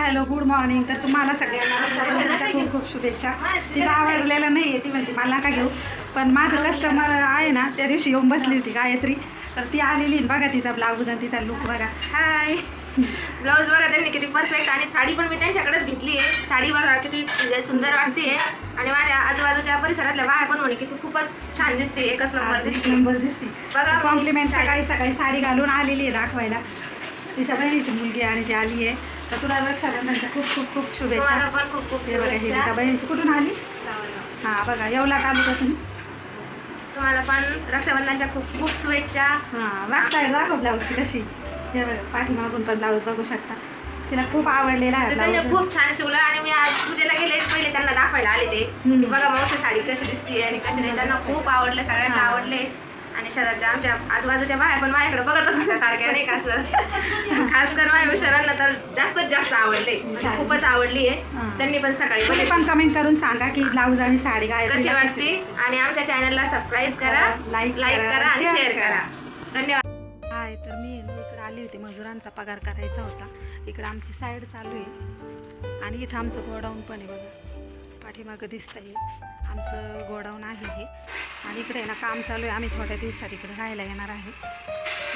Hello good morning तर तुम्हाला सगळ्यांना खूप खूप शुभेच्छा. तिला आवडलेलं नाही आहे ती म्हणते मला नका घेऊ. पण माझं कस्टमर आहे ना त्या दिवशी येऊन बसली होती गायत्री. तर ती आलेली आहे. बघा तिचा ब्लाऊज आणि तिचा लुक बघा. हाय ब्लाऊज बघा त्यांनी किती परफेक्ट आणि साडी पण मी त्यांच्याकडेच घेतली आहे. साडी बघा किती म्हणजे सुंदर वाटते आणि माझ्या आजूबाजूच्या परिसरातल्या बाया पण म्हणे की तू खूपच छान दिसते एकच नंबर दिसते नंबर दिसते बघा कॉम्प्लिमेंट सकाळी सकाळी साडी घालून आलेली आहे दाखवायला. तिच्या बहिणीची मुलगी आणि ती आली आहे. तर तुला रक्षाबंधनच्या खूप खूप खूप शुभेच्छा. पण खूप खूप हे बघा ही तिच्या शुभेच्छा. बहिणीची कुठून आली. हां बघा येवला तालुक्यातून तुम्हाला पण रक्षाबंधनच्या खूप खूप शुभेच्छा. हां साईड दाखव ब्लाऊजची कशी? हे बघा पाठीमागून पण ब्लाऊज बघू शकता. तिला खूप आवडलेला आहे तर त्यांनी ब्लाऊज खूप छान शिवलं आणि मी आज पूजेला गेले पहिले त्यांना दाखवायला आले ते. हम्म. की बघा मावशी साडी कशी दिसते आणि कशी नाही. त्यांना खूप आवडलं सगळ्यांना हा. आवडले. आणि शेजारच्या आमच्या आजूबाजूच्या बाया पण माझ्याकडे बघतच होत्या सारख्या नाही का असं? खास कर माझ्या मिस्टरांना तर जास्तच जास्त आवडले. म्हणजे खूपच आवडली आहे. हा. त्यांनी पण सकाळी तुम्ही बघितली. पण कमेंट करून सांगा की ब्लाऊज आणि साडी काय कशी वाटते? आणि आमच्या चॅनलला सबस्क्राईब करा Like लाईक करा, आणि शेअर करा. धन्यवाद. हाय तर मी इकडे आली होती मजुरांचा पगार करायचा होता. इकडे आमची साईड चालू आहे. आणि इथं आमचं गोडाऊन पण आहे बघा. पाठीमागं दिसतंय. आमचं गोडाऊन आहे हे. आणि इकडे आहे ना काम चालू आहे. आम्ही थोड्या दिवसात इकडे राहायला येणार आहे.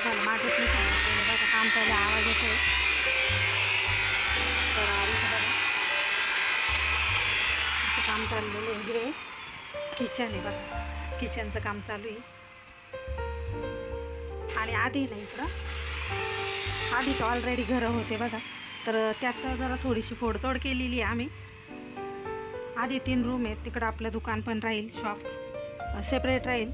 मला मागेच मी सांगितलेलं बघा काम चालू आहे, आवाज येतो तर बघा. काम चाललेलं आहे हे किचन आहे बघा. किचनचं काम चालू आहे. आणि आधी ना इकडं. आधी तर ऑलरेडी घरं होते बघा. तर त्याचं जरा थोडीशी फोडतोड केलेली आहे आम्ही. आधी तीन रूम आहेत. तिकडं आपलं दुकान पण राहील शॉप सेपरेट राहील.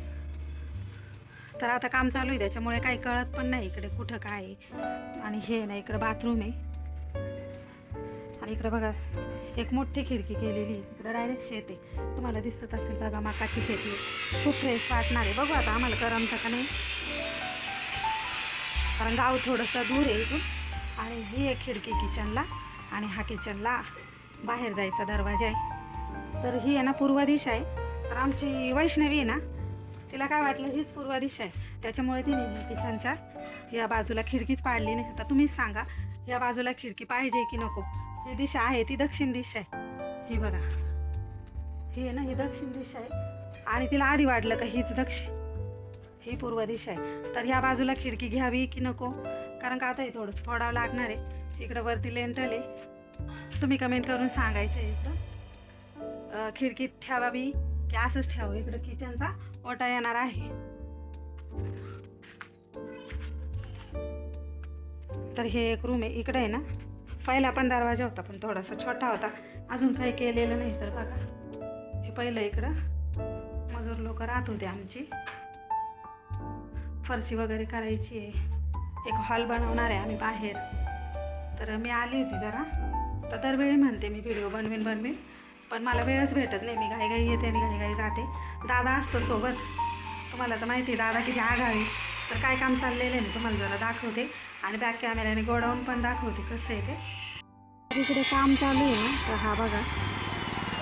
तर आता काम चालू आहे त्याच्यामुळे काही कळत पण नाही इकडे कुठं काय आहे. आणि हे ना इकडं बाथरूम आहे. आणि इकडं बघा एक मोठी खिडकी केलेली इकडं डायरेक्ट शेत आहे. तुम्हाला दिसत असेल बघा मकाची शेती खूप फ्रेश वाटणार आहे. बघू आता आम्हाला करमतं का नाही. कारण गाव थोडंसं दूर आहे इथून. आणि ही एक खिडकी किचनला आणि हा किचनला बाहेर जायचा दरवाजा आहे. तर ही आहे ना पूर्व दिशा आहे. तर आमची वैष्णवी आहे ना तिला काय वाटलं हीच पूर्व दिशा आहे. त्याच्यामुळे तिने किचनच्या या बाजूला खिडकीच पाडली नाही. आता तुम्हीच सांगा या बाजूला खिडकी पाहिजे की नको? ही दिशा आहे ती दक्षिण दिशा आहे. ही बघा. ही आहे ना ही दक्षिण दिशा आहे. आणि तिला आधी वाटलं का हीच दक्षिण. ही पूर्व दिशा आहे. तर ह्या बाजूला खिडकी घ्यावी की नको? कारण का आता हे थोडंसं फोडावं लागणार आहे. इकडं वरती लेंटल आहे. तुम्ही कमेंट करून सांगायचं आहे इकडं. खिडकीत ठेवावी की असंच ठेवावं इकडं किचनचा ओटा येणार आहे. तर हे एक रूम आहे. इकडे आहे ना. पहिला पण दरवाजा होता पण थोडासा छोटा होता. अजून काही केलेलं नाही तर बघा. हे पहिलं इकडं. मजूर लोक राहत होते आमची. फरशी वगैरे करायची आहे. एक हॉल बनवणार आहे आम्ही बाहेर. तर मी आली होती जरा. तर दरवेळी म्हणते मी व्हिडिओ बनवीन बनवीन. पण मला वेळच भेटत नाही. मी घाईघाई येते आणि घाईघाई जाते. दादा असतो सोबत. तुम्हाला तर माहिती आहे दादा किती आघावी तर काय काम चाललेलं आहे ना तुम्हाला जरा दाखवते. आणि बॅक कॅमेऱ्याने गोडाऊन पण दाखवते कसं आहे ते. तिकडे काम चालू आहे ना. तर हा बघा.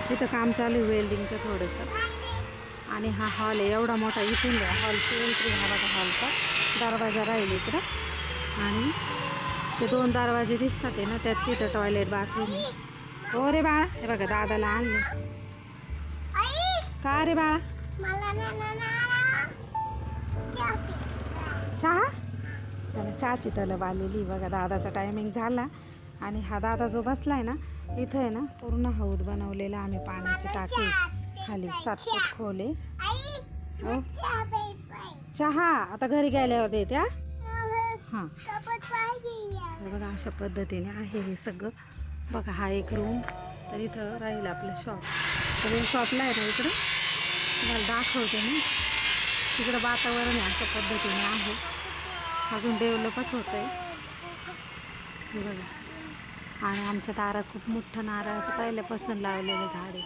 तिथं काम चालू आहे वेल्डिंगचं थोडंसं. आणि हा हॉल आहे. एवढा मोठा इथून घ्या हॉलची एंट्री हा बघा हॉलचा दरवाजा राहील इकडं. आणि ते दोन दरवाजे दिसतात आहे ना त्यात तिथं टॉयलेट बाथरूम आहे. हो रे बाळा हे बघा दादाला आणलं. का रे बाळा? चहा? त्याला चहाची तलब आलेली. बघा दादाचा टायमिंग झाला. आणि हा दादा जो बसलाय ना इथं आहे ना पूर्ण हौद बनवलेला आम्ही पाण्याची टाकी खाली सात फूट खोल. हो? चहा आता घरी गेल्यावर देते हा? हां हे बघा अशा पद्धतीने आहे हे सगळं. बघा हा एक रूम तर इथं राहील आपलं शॉप तर शॉपला आहे ना इकडं. तुम्हाला दाखवते मी. तिकडं वातावरण आहे अशा पद्धतीने आहे. अजून डेव्हलपच होतं आहे बघा. आणि आमच्या दारात खूप मोठं नारळाचं पहिल्यापासून लावलेलं झाड आहे.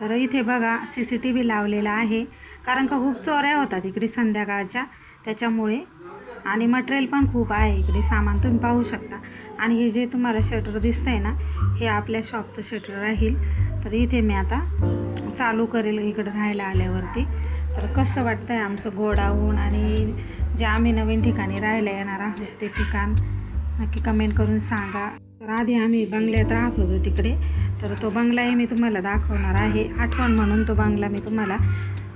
तर इथे बघा सी सी टी व्ही लावलेला आहे. कारण का खूप चोऱ्या होतात इकडे संध्याकाळच्या. त्याच्यामुळे. आणि मटेरियल पण खूप आहे इकडे. सामान तुम्ही पाहू शकता. आणि हे जे तुम्हाला शटर दिसतंय ना हे आपल्या शॉपचं शटर राहील. तर इथे मी आता चालू करेल इकडं राहायला आल्यावरती. तर कसं वाटतं आहे आमचं गोडाऊन आणि जे आम्ही नवीन ठिकाणी राहायला येणार आहोत ते ठिकाण? नक्की कमेंट करून सांगा. तर आधी आम्ही बंगल्यात राहत होतो तिकडे. तर तो बंगलाही मी तुम्हाला दाखवणार आहे. आठवण म्हणून तो बंगला मी तुम्हाला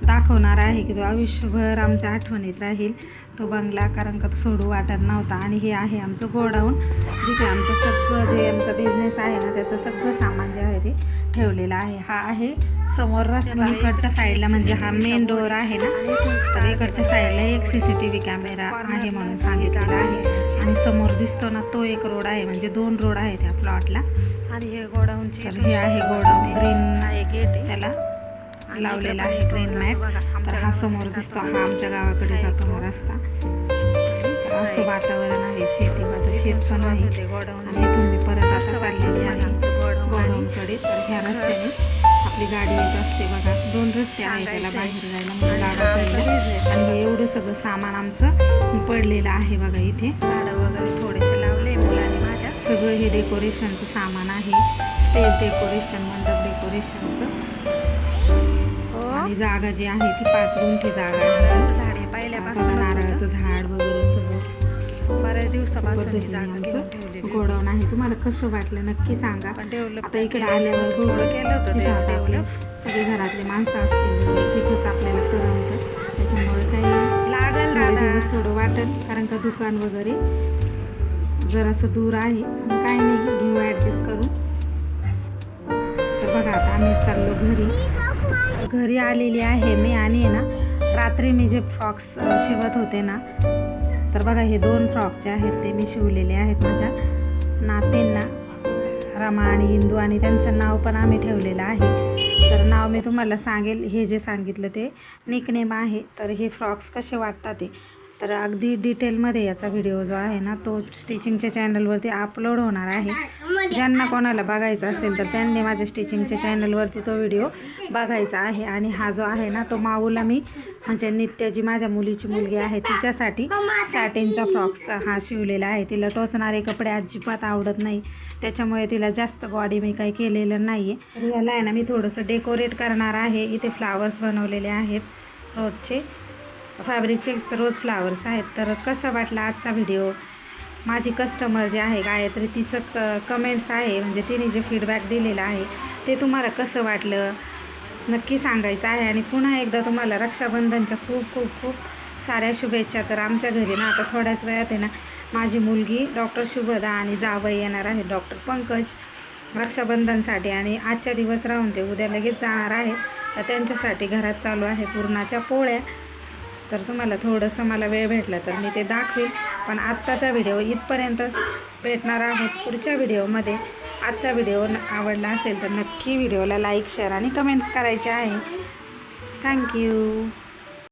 दाखवणार आहे की तो आयुष्यभर आमच्या आठवणीत राहील. तो बंगला कारण का तो सोडू वाटत नव्हता. आणि हे आहे आमचं गोडाऊन जिथे आमचं सगळं जे आमचा बिझनेस आहे ना त्याचं सगळं सामान जे आहे ते ठेवलेलं आहे. हा आहे समोर रस्ता. इकडच्या साईडला म्हणजे हा मेन डोअर आहे ना. तर इकडच्या साईडला एक C C T V camera आहे म्हणून सांगितलेला आहे. आणि समोर दिसतो ना तो एक रोड आहे म्हणजे दोन रोड आहे त्या प्लॉटला आणि हे गोडाऊनची तर हे आहे गोडाऊन. ग्रीन आहे. गेट त्याला लावलेला आहे मॅट बघा, तर हा समोर दिसतो. हा आमच्या गावाकडे जातो हा रस्ता. तर असं वातावरण आहे शेती माझं शेत पण आहे. आणि मी परत असं चाललेली मला आहे गोडाऊनकडे तर ह्या रस्त्याने आपली गाडी येत असते बघा. दोन रस्ते आहे त्याला. बाहेर जायला आमचा साईडला. business. आणि हे एवढं सगळं सामान आमचं पडलेलं आहे बघा इथे. झाडं वगैरे थोडेसे लावले मुलांनी माझ्या. सगळं हे डेकोरेशनचं सामान आहे. स्टेज डेकोरेशन मंडप डेकोरेशनचं आणि जागा जी आहे ती पाच गुंठी जागा आहे. झाड आहे पहिल्यापासून नारळाचं झाड वगैरे सगळं. बऱ्याच दिवसापासून. गोडाऊन आहे. तुम्हाला कसं वाटलं नक्की सांगा. आता इकडे आल्यावर थोडं केलं होतं सगळे घरातले माणसं असतील. तिथेच आपल्याला करमतं. त्याच्यामुळे काही लागल थोडे दादा. दिवस थोडं वाटेल. कारण का दुकान वगैरे जरासं दूर आहे. काही नाही. घेऊ ॲडजस्ट करू. तर बघा आता आम्ही चाललो घरी. घरी आलेली आहे मी आणि ना रात्री मी जे फ्रॉक्स शिवत होते ना तर बघा हे दोन फ्रॉक जे आहेत ते मी शिवलेले आहेत माझ्या नातींना रमा आणि हिंदू आणि त्यांचं नाव पण आम्ही ठेवलेलं आहे. तर नाव मी तुम्हाला सांगेल हे जे सांगितलं ते निकनेम आहे. तर हे फ्रॉक्स कसे वाटतात ते. तर अगदी डिटेलमध्ये याचा व्हिडिओ जो आहे ना तो स्टिचिंगच्या चॅनलवरती अपलोड होणार आहे. ज्यांना कोणाला बघायचा असेल तर त्यांनी माझ्या स्टिचिंगच्या चॅनलवरती तो व्हिडिओ बघायचा आहे. आणि हा जो आहे ना तो माऊला मी म्हणजे नित्य जी माझ्या मुलीची मुलगी आहे तिच्यासाठी सॅटिनचा फ्रॉक्स हा शिवलेला आहे. तिला टोचणारे कपडे अजिबात आवडत नाही. त्याच्यामुळे तिला जास्त बॉडी मी काही केलेलं नाही आहे याला आहे ना मी थोडंसं डेकोरेट करणार आहे. इथे फ्लावर्स बनवलेले आहेत रोजचे. फॅब्रिकचे रोज फ्लावर्स आहेत. तर कसा वाटला आजचा व्हिडिओ? माझी कस्टमर जे आहे गायत्री तिचं क कमेंट्स आहे. म्हणजे तिने जे फीडबॅक दिलेला आहे ते तुम्हाला कसं वाटलं? नक्की सांगायचं आहे. आणि पुन्हा एकदा तुम्हाला रक्षाबंधनच्या खूप खूप खूप साऱ्या शुभेच्छा. तर आमच्या घरी ना आता थोड्याच वेळात आहे ना माझी मुलगी डॉक्टर शुभदा आणि जावई येणार आहे डॉक्टर पंकज रक्षाबंधनसाठी. आणि आजच्या दिवस राहून ते उद्या लगेच जाणार आहेत तर त्यांच्यासाठी घरात चालू आहे पुरणाच्या पोळ्या. तर तुम्हाला थोडंसं मला वेळ भेटला तर मी ते दाखवेल. पण आत्ताचा व्हिडिओ इथपर्यंतच भेटणार आहोत. पुढच्या व्हिडिओमध्ये आजचा व्हिडिओ न- आवडला असेल तर नक्की व्हिडिओला लाईक शेअर आणि कमेंट्स करायचे आहे. थँक्यू